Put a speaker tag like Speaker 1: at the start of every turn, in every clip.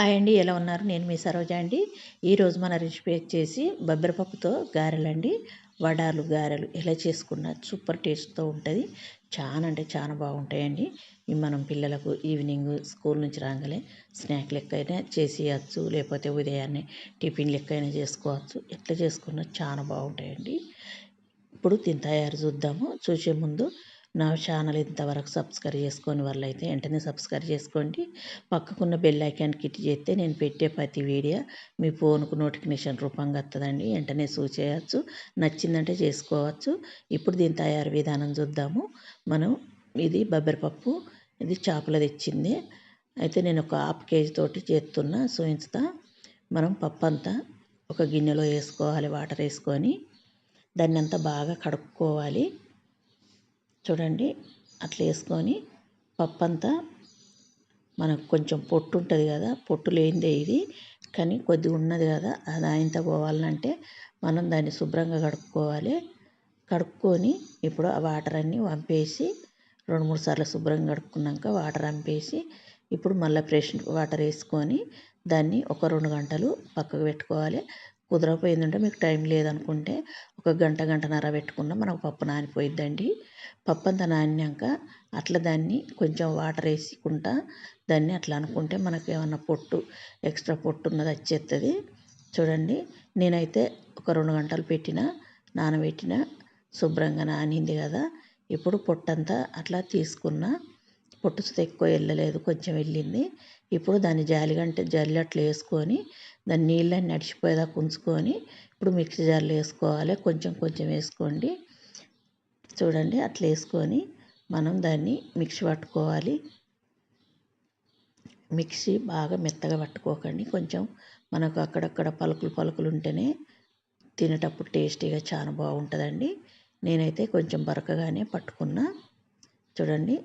Speaker 1: Hi అండి ఎలా ఉన్నారు? నేను మీ సరోజ అండి. ఈరోజు మన రెసిపీ వచ్చేసి బొబ్బరిపప్పుతో గారెలండి. వడాలు గారెలు ఎలా చేసుకున్నా సూపర్ టేస్ట్తో ఉంటుంది. చాలా అంటే చాలా బాగుంటాయండి. ఇవి మనం పిల్లలకు ఈవినింగ్ స్కూల్ నుంచి రాగానే స్నాక్ లెక్క అయినా చేసేయచ్చు లేకపోతే ఉదయాన్నే టిఫిన్ లెక్క అయినా చేసుకోవచ్చు. ఎట్లా చేసుకున్నా చాలా బాగుంటాయండి. ఇప్పుడు దీని తయారు చూద్దాము. చూసే ముందు నా ఛానల్ ఇంతవరకు సబ్స్క్రైబ్ చేసుకొని వాళ్ళైతే వెంటనే సబ్స్క్రైబ్ చేసుకోండి. పక్కకున్న బెల్ ఐకాన్ కిట్ చేస్తే నేను పెట్టే ప్రతి వీడియో మీ ఫోన్కు నోటిఫికేషన్ రూపంగా వస్తుందండి. వెంటనే చూసేయచ్చు నచ్చిందంటే చేసుకోవచ్చు. ఇప్పుడు దీని తయారు విధానం చూద్దాము. మనం ఇది బొబ్బరిపప్పు ఇది చేపల తెచ్చింది. అయితే నేను ఒక హాఫ్ కేజీ తోటి చేస్తున్నా చూపించుతా మనం పప్పు అంతా ఒక గిన్నెలో వేసుకోవాలి వాటర్ వేసుకొని. దాన్ని అంతా బాగా కడుక్కోవాలి. చూడండి అట్లా వేసుకొని పప్పు అంతా మనకు కొంచెం పొట్టు ఉంటుంది కదా పొట్టు లేనిదే ఇది. కానీ కొద్దిగా ఉన్నది కదా అది ఆయంత పోవాలంటే మనం దాన్ని శుభ్రంగా కడుక్కోవాలి. కడుక్కొని ఇప్పుడు ఆ వాటర్ అన్నీ వంపేసి రెండు మూడు సార్లు శుభ్రంగా కడుక్కున్నాక వాటర్ వంపేసి ఇప్పుడు మళ్ళీ ఫ్రెష్ వాటర్ వేసుకొని దాన్ని ఒక రెండు గంటలు పక్కకు పెట్టుకోవాలి. కుదరకపోయిందంటే మీకు టైం లేదనుకుంటే ఒక గంట గంటన్నర పెట్టుకున్న మనకు పప్పు నానిపోయిద్దండి. పప్పు అంతా నానినాక అట్లా దాన్ని కొంచెం వాటర్ వేసుకుంటా దాన్ని అట్లా అనుకుంటే మనకు ఏమన్నా పొట్టు ఎక్స్ట్రా పొట్టు ఉన్నది వచ్చేస్తుంది చూడండి నేనైతే ఒక రెండు గంటలు పెట్టిన నానబెట్టిన శుభ్రంగా నానింది కదా. ఇప్పుడు పొట్టంతా అట్లా తీసుకున్న. పొట్టు ఎక్కువ వెళ్ళలేదు కొంచెం వెళ్ళింది. ఇప్పుడు దాన్ని జాలిగంటే జల్లెట్లు అట్లా వేసుకొని దాన్ని నీళ్ళని నడిచిపోయేదాకా ఉంచుకొని ఇప్పుడు మిక్సీ జార్లో వేసుకోవాలి. కొంచెం కొంచెం వేసుకోండి. చూడండి అట్లా వేసుకొని మనం దాన్ని మిక్సీ పట్టుకోవాలి. మిక్సీ బాగా మెత్తగా పట్టుకోకండి. కొంచెం మనకు అక్కడక్కడ పలుకులు పలుకులు ఉంటేనే తినేటప్పుడు టేస్టీగా చాలా బాగుంటుందండి. నేనైతే కొంచెం బరకగానే పట్టుకున్నా. చూడండి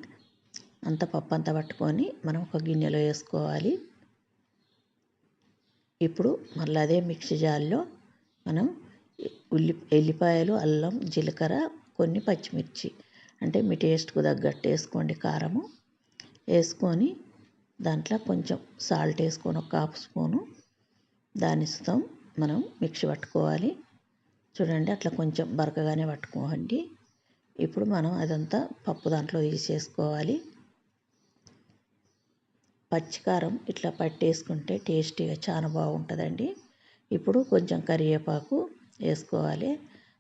Speaker 1: అంత పప్పు అంతా పట్టుకొని మనం ఒక గిన్నెలో వేసుకోవాలి. ఇప్పుడు మళ్ళీ అదే మిక్సీ జార్లో మనం ఉల్లి ఎల్లిపాయలు అల్లం జీలకర్ర కొన్ని పచ్చిమిర్చి అంటే మీ టేస్ట్కు తగ్గట్టు వేసుకోండి కారము. వేసుకొని దాంట్లో కొంచెం సాల్ట్ వేసుకొని ఒక హాఫ్ స్పూను దాని ఇస్తాం మనం మిక్సీ పట్టుకోవాలి. చూడండి అట్లా కొంచెం బరకగానే పట్టుకోండి. ఇప్పుడు మనం అదంతా పప్పు దాంట్లో తీసేసుకోవాలి. పచ్చికారం ఇట్లా పట్టేసుకుంటే టేస్టీగా చాలా బాగుంటుందండి. ఇప్పుడు కొంచెం కరివేపాకు వేసుకోవాలి.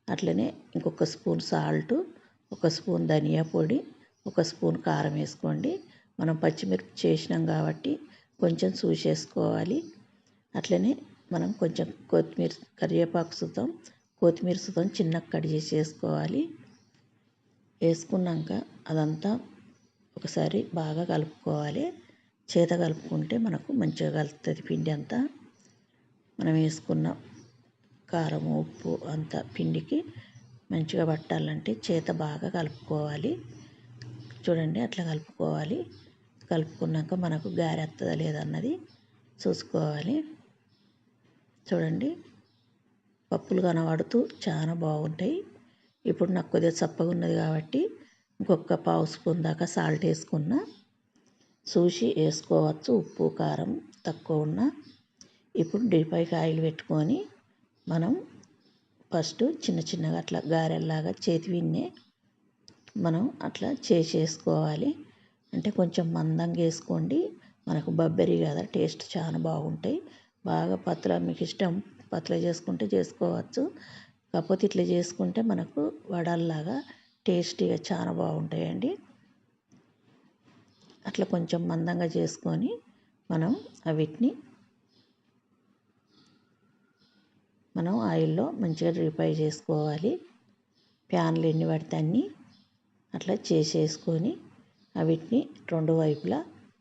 Speaker 1: అట్లనే ఇంకొక స్పూన్ సాల్ట్ ఒక స్పూన్ ధనియా పొడి ఒక స్పూన్ కారం వేసుకోండి. మనం పచ్చిమిర్చి చేసినాం కాబట్టి కొంచెం చూసేసుకోవాలి అట్లనే మనం కొంచెం కొత్తిమీర కరివేపాకు సుతం కొత్తిమీర సుతం చిన్న కట్ చేసి వేసుకోవాలి. వేసుకున్నాక అదంతా ఒకసారి బాగా కలుపుకోవాలి. చేత కలుపుకుంటే మనకు మంచిగా కలుస్తుంది పిండి అంతా. మనం వేసుకున్న కారం ఉప్పు అంతా పిండికి మంచిగా పట్టాలంటే చేత బాగా కలుపుకోవాలి. చూడండి అట్లా కలుపుకోవాలి. కలుపుకున్నాక మనకు గారె వస్తుందా లేదన్నది చూసుకోవాలి. చూడండి. పప్పులు కనబడుతూ చాలా బాగుంటాయి. ఇప్పుడు నాకు కొద్దిగా చప్పగా ఉన్నది కాబట్టి ఇంకొక పావు స్పూన్ దాకా సాల్ట్ వేసుకున్నా. చూసి వేసుకోవచ్చు. ఉప్పు కారం తక్కువ ఉన్న ఇప్పుడు డీపైకి ఆయిల్ పెట్టుకొని మనం ఫస్ట్ చిన్న చిన్నగా అట్లా గారెల్లాగా చేతి విన్నే మనం అట్లా చేసేసుకోవాలి. అంటే కొంచెం మందంగా వేసుకోండి. మనకు బొబ్బరి కదా టేస్ట్ చాలా బాగుంటాయి. బాగా పత్ల మీకు ఇష్టం పత్ల చేసుకుంటే చేసుకోవచ్చు. కాకపోతే ఇట్లా చేసుకుంటే మనకు వడల్లాగా టేస్టీగా చాలా బాగుంటాయండి. అట్లా కొంచెం మందంగా చేసుకొని మనం వీటిని మనం ఆయిల్లో మంచిగా రీఫ్రై చేసుకోవాలి. ప్యాన్లు ఎన్ని పడితే అన్ని అట్లా చేసేసుకొని వీటిని రెండు వైపులా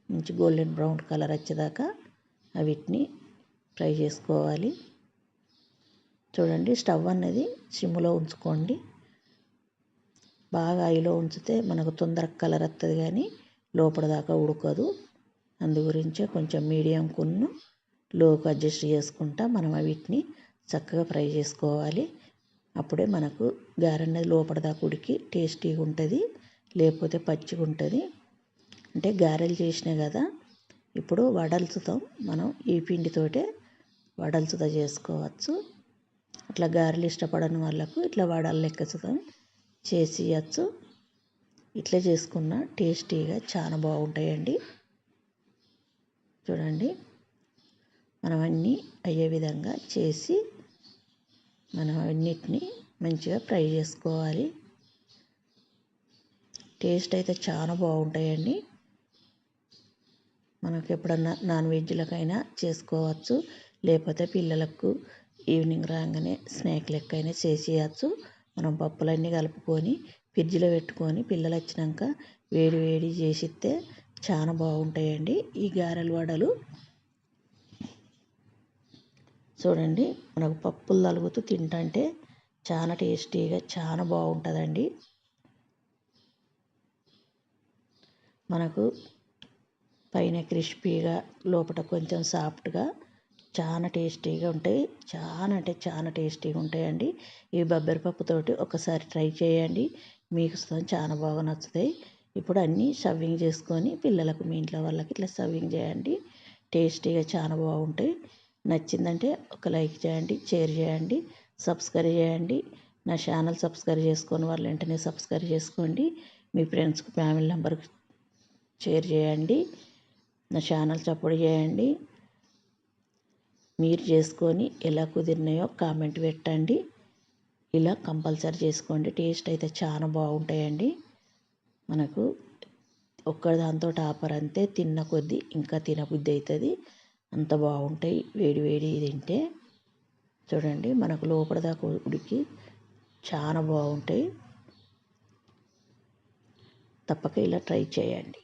Speaker 1: మంచి గోల్డెన్ బ్రౌన్ కలర్ వచ్చేదాకా వీటిని ఫ్రై చేసుకోవాలి. చూడండి స్టవ్ అనేది సిమ్లో ఉంచుకోండి. బాగా ఆయిలో ఉంచితే మనకు తొందరగా కలర్ వస్తుంది కానీ లోపల దాకా ఉడకదు. అందు గురించే కొంచెం మీడియం కున్ను లోకి అడ్జస్ట్ చేసుకుంటా మనం వీటిని చక్కగా ఫ్రై చేసుకోవాలి. అప్పుడే మనకు గారె అనేది లోపల దాకా ఉడికి టేస్టీగా ఉంటుంది లేకపోతే పచ్చిగా ఉంటుంది. అంటే గారెలు చేసినా కదా ఇప్పుడు వడల్చుతాం. మనం ఈ పిండితోటే వడల్చుతా చేసుకోవచ్చు. అట్లా గారెలు ఇష్టపడని వాళ్ళకు ఇట్లా వడలు లెక్కచుతాం చేసి ఇవ్వచ్చు ఇట్లా చేసుకున్న టేస్టీగా చాలా బాగుంటాయండి. చూడండి. మనం అన్నీ అయ్యే విధంగా చేసి మనం అన్నిటినీ మంచిగా ఫ్రై చేసుకోవాలి. టేస్ట్ అయితే చాలా బాగుంటాయండి. మనకు ఎప్పుడన్నా నాన్ వెజ్లకైనా చేసుకోవచ్చు. లేకపోతే పిల్లలకు ఈవినింగ్ రాగానే స్నాక్ లెక్కైనా చేసేయచ్చు. మనం పప్పులన్నీ కలుపుకొని ఫ్రిడ్జ్లో పెట్టుకొని పిల్లలు వచ్చినాక వేడి వేడి చేసిస్తే చాలా బాగుంటాయండి. ఈ గారెల వడలు చూడండి మనకు పప్పులు తలుగుతూ తింటుంటే చాలా టేస్టీగా చాలా బాగుంటుందండి. మనకు పైన క్రిస్పీగా లోపల కొంచెం సాఫ్ట్గా చాలా టేస్టీగా ఉంటాయి. చాలా అంటే చాలా టేస్టీగా ఉంటాయండి. ఈ బొబ్బరిపప్పుతోటి ఒకసారి ట్రై చేయండి. మీకు చాలా బాగా నచ్చుతాయి. ఇప్పుడు అన్నీ షవ్వింగ్ చేసుకొని పిల్లలకు మీ ఇంట్లో వాళ్ళకి ఇట్లా షవ్వింగ్ చేయండి. టేస్టీగా చాలా బాగుంటాయి. నచ్చిందంటే ఒక లైక్ చేయండి షేర్ చేయండి సబ్స్క్రైబ్ చేయండి. నా ఛానల్ సబ్స్క్రైబ్ చేసుకొని వాళ్ళు వెంటనే సబ్స్క్రైబ్ చేసుకోండి. మీ ఫ్రెండ్స్కి ఫ్యామిలీ మెంబర్కి షేర్ చేయండి. నా ఛానల్ సపోర్ట్ చేయండి. మీరు చేసుకొని ఎలా కుదిరినాయో కామెంట్ పెట్టండి. ఇలా కంపల్సరీ చేసుకోండి. టేస్ట్ అయితే చాలా బాగుంటాయండి. మనకు ఒక్కదాంతో ఆపర్ అంతే తిన్న కొద్దీ ఇంకా తినబుద్ధి అవుతుంది అంత బాగుంటాయి. వేడి వేడి తింటే చూడండి మనకు లోపల దాకా ఉడికి చాలా బాగుంటాయి. తప్పక ఇలా ట్రై చేయండి.